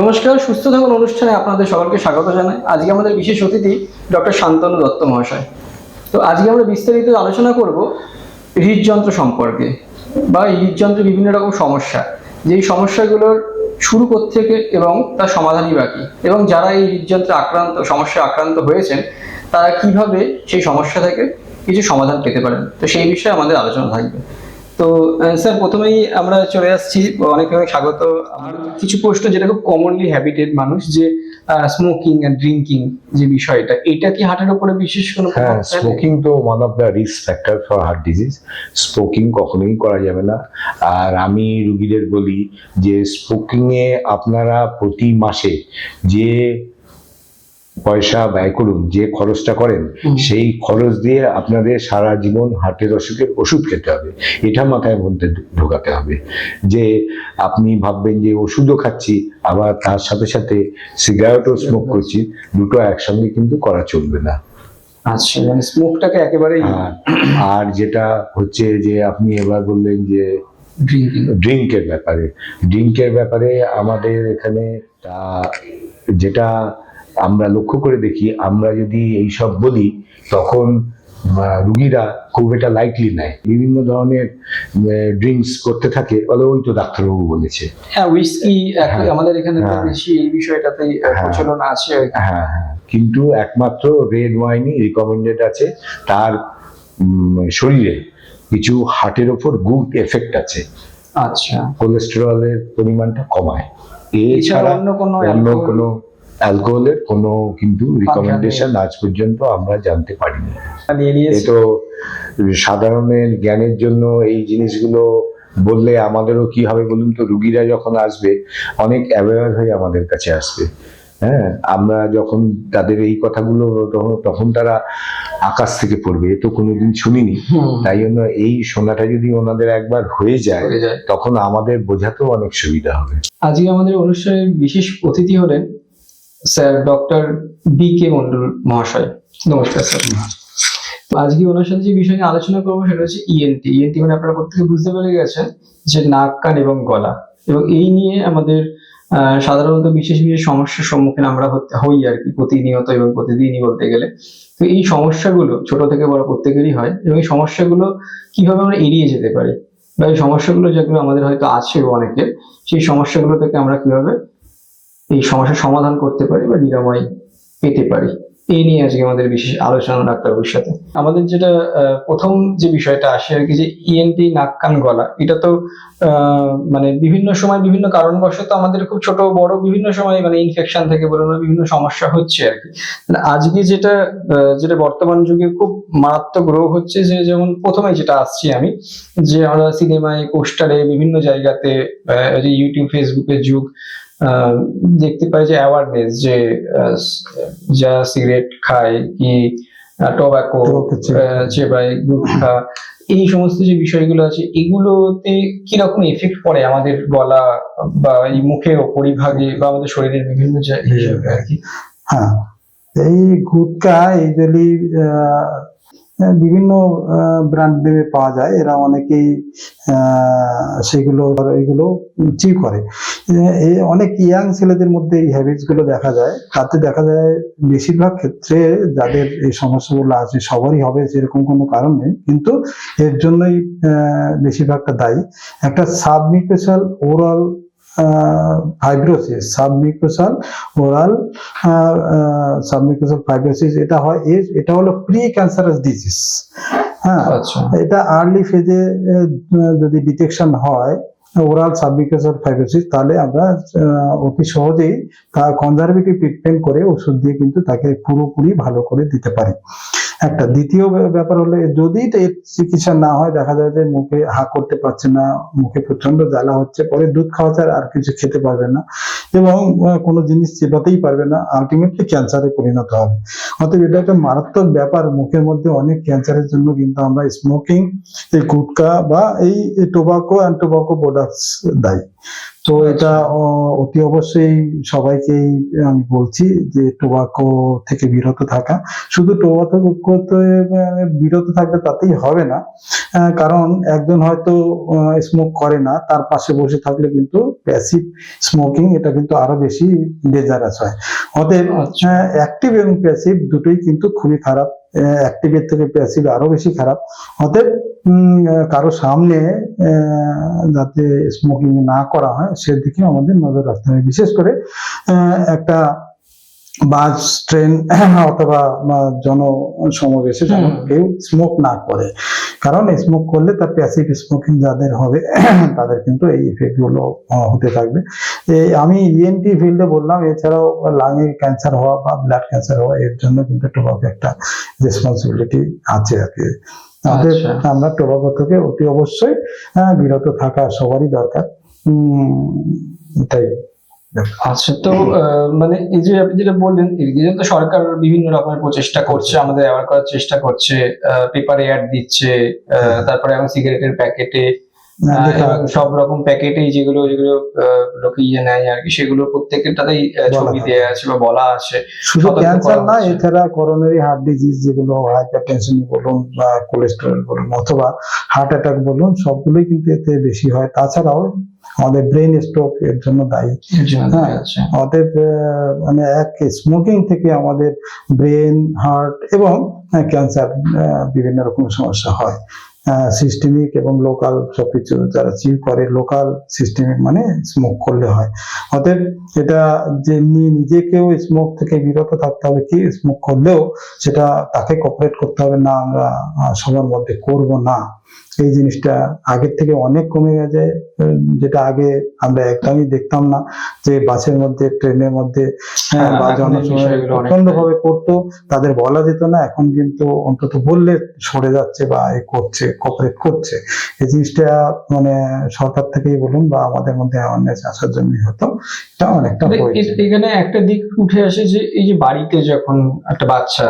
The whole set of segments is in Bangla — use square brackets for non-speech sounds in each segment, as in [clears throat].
নমস্কার, সুস্থ থাকুন অনুষ্ঠানে আপনাদের সকলকে স্বাগত জানাই। আজকে আমাদের বিশেষ অতিথি ডক্টর শান্তনু দত্ত মহাশয়। তো আজকে আমরা বিস্তারিত আলোচনা করব হৃদযন্ত্র সম্পর্কে বা হৃদযন্ত্রের বিভিন্ন রকম সমস্যা। যেই সমস্যাগুলোর শুরু থেকে এবং তার সমাধানই বাকি এবং যারা এই হৃদযন্ত্রে আক্রান্ত, সমস্যায় আক্রান্ত হয়েছেন, তারা কীভাবে সেই সমস্যা থেকে কিছু সমাধান পেতে পারেন? তো সেই বিষয়ে আমাদের আলোচনা থাকবে। তো স্যার প্রথমেই আমরা চলে আসছি। অনেক অনেক স্বাগত। কিছু প্রশ্ন যেটা খুব কমনলি হ্যাবিটেড মানুষ যে স্মোকিং আর ড্রিঙ্কিং যে বিষয়টা এটা কি হার্টের উপরে বিশেষ কোনো হ্যাঁ স্মোকিং তো one of the risk factor for heart disease smoking কখনোই করা যাবে না। আর আমি রুগীদের বলি যে স্মোকিং এ আপনারা প্রতি মাসে যে পয়সা ব্যয় করুন যে খরচটা করেন সেই খরচ দিয়ে আপনাদের সারা জীবন হার্টের অসুখের ওষুধ খেতে হবে। এটা মাথায় মধ্যে ঢোকাতে হবে। যে আপনি ভাববেন যে ওষুধও খাচ্ছি আবার তার সাথে সাথে সিগারেটও স্মোক করছি দুটো একসঙ্গে কিন্তু করা চলবে না। আচ্ছা মানে স্মোকটাকে একেবারেই আর আর যেটা হচ্ছে যে আপনি এবার বললেন যে ড্রিঙ্কের ব্যাপারে। ড্রিঙ্কের ব্যাপারে। আমাদের এখানে যেটা আমরা লক্ষ্য করে দেখি আমরা যদি এইসব বলি তখন রুগীরা খুব এটা লাইটলি নেয় বিভিন্ন ধরনের ড্রিঙ্কস করতে থাকে বলে ওই তো ডাক্তারবাবু বলেছে হ্যাঁ উইস্কি হ্যাঁ। আমাদের এখানে হ্যাঁ। বেশি এই বিষয়টাতেই হ্যাঁ। প্রচলন আছে হ্যাঁ হ্যাঁ কিন্তু একমাত্র রেড ওয়াইনই রিকমেন্ডেড আছে তার শরীরে কিছু হার্টের ওপর গুড এফেক্ট আছে আচ্ছা কোলেস্টেরলের পরিমাণটা কমায় এছাড়া এছাড়া অন্য কোনো অন্য কোনো অ্যালকোহলের কোনো কিন্তু রিকমেন্ডেশন আজ পর্যন্ত আমরা জানতে পারিনি। তো সাধারণের জ্ঞানের জন্য এই জিনিসগুলো বললে আমাদেরও কি হবে বলুন তো? রুগীরা যখন আসবে অনেক অ্যাওয়ার হয়ে আমাদের কাছে আসবে। হ্যাঁ আমরা যখন তাদের এই কথাগুলো তখন- তারা আকাশ থেকে পড়বে। এ তো কোনোদিন শুনিনি। তাই জন্য এই শোনাটা যদি ওনাদের একবার হয়ে যায় হয়ে যায়। তখন আমাদের বোঝাতেও অনেক সুবিধা হবে। আজকে আমাদের অনুষ্ঠানের বিশেষ অতিথি হলেন sir, doctor B K Mondal মহাশয়। নমস্কার, স্যার। আজকে ওনার সাথে যে বিষয় নিয়ে আলোচনা করব সেটা হচ্ছে ইএনটি ইএনটি মানে আপনারা প্রত্যেকে বুঝতে পেরে গেছেন যে নাক, কান এবং গলা। এবং এই নিয়ে আমাদের সাধারণত বিশেষ বিশেষ সমস্যার সম্মুখীন আমরা হই আর কি প্রতিনিয়ত এবং প্রতিদিনই বলতে গেলে। তো এই সমস্যাগুলো ছোট থেকে বড় প্রত্যেকেরই হয় এবং এই সমস্যাগুলো কীভাবে আমরা এড়িয়ে যেতে পারি? বা এই সমস্যাগুলো যেগুলো আমাদের হয়তো আছে অনেকের, সেই সমস্যাগুলো থেকে আমরা কীভাবে এই সমস্যার সমাধান করতে পারি বা নিরাময় পেতে পারি। এই নিয়ে আজকে আমাদের বিশেষ আলোচনা ডাক্তারবাবুর সাথে। আমাদের যেটা প্রথম যে বিষয়টা আসে আর কি যে ইএনটি নাক কান গলা, এটা তো মানে বিভিন্ন সময় বিভিন্ন কারণবশত আমাদের খুব ছোট, বড় বিভিন্ন সময় মানে ইনফেকশন থেকে বলুন বিভিন্ন সমস্যা হচ্ছে আর কি। মানে আজকে যেটা যেটা বর্তমান যুগে খুব মারাত্মক রোগ হচ্ছে যে যেমন প্রথমে যেটা আসছি আমি, যে আমরা সিনেমায়, পোস্টারে বিভিন্ন জায়গাতে ইউটিউব ফেসবুকের যুগ দেখতে পাই যে অ্যাওয়ারনেস যে যা সিগারেট খায় কি চেবায়। চেবাই গুটখা এই সমস্ত যে বিষয়গুলো আছে এগুলোতে কীরকম এফেক্ট পড়ে আমাদের গলা বা এই মুখের পরিভাগে বা আমাদের শরীরের বিভিন্ন জায়গায় হিসেবে আর কি? হ্যাঁ। এই গুটকা এইগুলি বিভিন্ন ব্র্যান্ডে পাওয়া যায়। এরা অনেকেই সেগুলো, এগুলো চি করে। অনেক ইয়াং ছেলেদের মধ্যে এই হ্যাবিটসগুলো দেখা যায়। তাতে দেখা যায় বেশিরভাগ ক্ষেত্রে যাদের এই সমস্যাগুলো আছে, সবারই হবে সেরকম কোনো কারণ নেই। কিন্তু এর জন্যই বেশিরভাগটা দায়ী। একটা submucosal oral fibrosis submucosal oral submucosal fibrosis এটা হয় এটা হলো প্রি ক্যান্সারাস ডিজিজ হ্যাঁ? আচ্ছা। এটা আর্লি ফেজে যদি ডিটেকশন হয় ওরাল সাবমিউকেশাল ফাইব্রোসিস তাহলে আমরা অতি সহজেই তা কনজারভেটিভ ট্রিটমেন্ট করে ওষুধ দিয়ে কিন্তু তাকে পুরোপুরি ভালো করে দিতে পারি। একটা দ্বিতীয় ব্যাপার- হলো, যদি এর চিকিৎসা না হয়, দেখা যায় যে মুখে হা করতে পারছে না, মুখে প্রচণ্ড জ্বালা হচ্ছে, পরে দুধ খাওয়া ছাড়া আর কিছু খেতে পারবে না এবং কোনো জিনিস চেপাতেই পারবে না আলটিমেটলি ক্যান্সারে পরিণত হবে। অতএব এটা একটা মারাত্মক ব্যাপার, মুখের মধ্যে অনেক ক্যান্সারের জন্য কিন্তু আমরা স্মোকিং এই গুটকা বা এই টোবাকো অ্যান্ড টোবাকো প্রোডাক্টস দায়ী। তো এটা অতি অবশ্যই সবাইকেই আমি বলছি যে টোবাকো থেকে বিরত থাকা। শুধু টোবাকোতে বিরত থাকলে তাতেই হবে না। কারণ একজন হয়তো স্মোক করে না তার পাশে বসে থাকলে কিন্তু প্যাসিভ স্মোকিং এটা কিন্তু আরও বেশি ডেঞ্জারাস হয়। অতএব আচ্ছা। অ্যাক্টিভ এবং প্যাসিভ দুটোই কিন্তু খুবই খারাপ অ্যাক্টিভের থেকে প্যাসিভ আরও বেশি খারাপ। অতএব কারও সামনে আহ, যাতে স্মোকিং না করা হয় সেদিকে আমাদের নজর রাখতে হবে। বিশেষ করে আহ, একটা বাস ট্রেন [clears throat] অথবা জন জনসমাবেশে যেন কেউ স্মোক না করে। কারণ স্মোক করলে তার প্যাসিভ স্মোকিং যাদের হবে [clears throat] তাদের কিন্তু এই ইফেক্টগুলো হতে থাকবে। আমি E ইএনটি ফিল্ডে বললাম এছাড়াও লাঙে ক্যান্সার হওয়া বা ব্লাড ক্যান্সার হওয়া এর জন্য কিন্তু টোবাকো একটা রেসপন্সিবিলিটি আছে আর কি। আচ্ছা। আমরা টোবাকো থেকে অতি অবশ্যই বিরত থাকা সবারই দরকার। উম, এটাই আচ্ছা তো মানে এই যে আপনি যেটা বললেন তো সরকার বিভিন্ন রকমের প্রচেষ্টা করছে আমাদের অ্যাওয়ার করার চেষ্টা করছে পেপারে অ্যাড দিচ্ছে আহ, তারপরে এখন সিগারেটের প্যাকেটে সব রকম প্যাকেটেই যেগুলো যেগুলো লোকে ইয়ে নেয় আর কি সেগুলো প্রত্যেকটাতেই ছবি দেওয়া আছে বা বলা আছে। শুধু ক্যান্সার না এছাড়া করোনারি হার্ট ডিজিজ যেগুলো হাইপারটেনশন বলুন বা কোলেস্টেরল বলুন অথবা হার্ট অ্যাটাক বলুন সবগুলোই কিন্তু এতে বেশি হয়। তাছাড়াও আমাদের ব্রেন স্ট্রোক এর জন্য দায়ী। হ্যাঁ। দেখা অতএব মানে এক স্মোকিং থেকে আমাদের ব্রেন হার্ট এবং ক্যান্সার বিভিন্ন রকম সমস্যা হয়। সিস্টেমিক এবং লোকাল সবকিছু যারা চিল করে লোকাল সিস্টেমিক মানে স্মোক করলে হয়। অতএব এটা যেমনি নিজেকেও স্মোক থেকে বিরত থাকতে হবে কি স্মোক করলেও সেটা তাকে কপারেট করতে হবে না আমরা সবার মধ্যে করব না। এই জিনিসটা আগের থেকে অনেক কমে গেছে যেটা আগে আমরা একদমই দেখতাম না যে বাসের মধ্যে ট্রেনের মধ্যে হ্যাঁ, বা জনসময় প্রচণ্ড ভাবে করতো তাদের বলা যেত না এখন কিন্তু অন্তত বললে সরে যাচ্ছে বা এ করছে কপারেট করছে। এই জিনিসটা মানে সরকার থেকেই বলুন বা আমাদের মধ্যে অ্যাওয়ারনেস আসার জন্যই হতো এটা অনেকটা মানে এখানে একটা দিক উঠে আসে যে এই যে বাড়িতে যখন একটা বাচ্চা।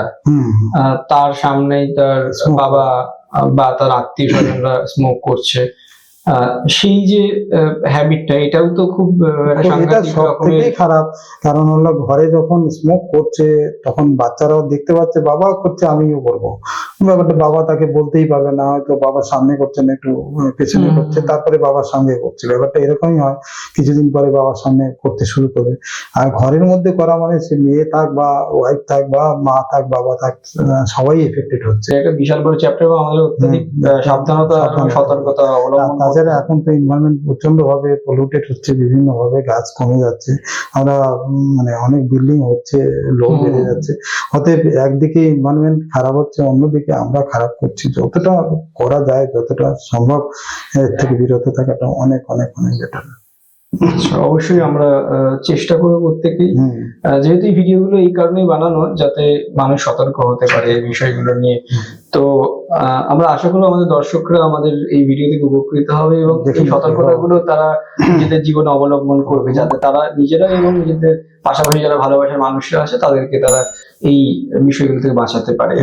তার সামনেই তার বাবা বা তার আত্মীয় স্বজনরা স্মোক করছে। আহ, সেই যে হ্যাবিটটা এটাও তো খুব এটা সব থেকেই খারাপ। কারণ হলো ঘরে যখন স্মোক করছে তখন বাচ্চারাও দেখতে পাচ্ছে বাবা করছে আমিও করব। ব্যাপারটা বাবা তাকে বলতেই পারবে না হয়তো বাবার সামনে করছে না একটু পেছনে করছে তারপরে বাবার সঙ্গে করছে। ব্যাপারটা এরকমই হয় কিছুদিন পরে বাবার সামনে করতে শুরু করবে আর ঘরের মধ্যে করা মানে সে মেয়ে থাক বা ওয়াইফ থাক বা মা থাক বাবা থাক সবাই এফেক্টেড হচ্ছে। একটা বিশাল বড় চ্যাপ্টার এবং আমাদের অত্যাধিক সাবধানতা সতর্কতা অবলম্বন তাছাড়া এখন তো এনভায়রনমেন্ট প্রচণ্ড ভাবে পলিউটেড হচ্ছে বিভিন্ন ভাবে গাছ কমে যাচ্ছে। আমরা মানে অনেক বিল্ডিং হচ্ছে লোক বেড়ে যাচ্ছে। অতএব একদিকে এনভায়রনমেন্ট খারাপ হচ্ছে অন্যদিকে আমরা খারাপ করছি। যতটা করা যায় যতটা সম্ভব এর থেকে বিরত থাকাটা অনেক অনেক অনেক বেটার আচ্ছা, অবশ্যই আমরা চেষ্টা করব প্রত্যেকেই। যেহেতু এই ভিডিওগুলো এই কারণেই বানানো যাতে মানুষ সতর্ক হতে পারে এই বিষয়গুলো নিয়ে। তো আমরা আশা করব আমাদের দর্শকরা আমাদের এই ভিডিও থেকে উপকৃত হবে এবং এই সতর্কতাগুলো তারা নিজেদের জীবনে অবলম্বন করবে যাতে তারা নিজেরা এবং নিজেদের পাশাপাশি যারা ভালোবাসার মানুষরা আছে তাদেরকে তারা এই বিষয়গুলো থেকে বাঁচাতে পারে।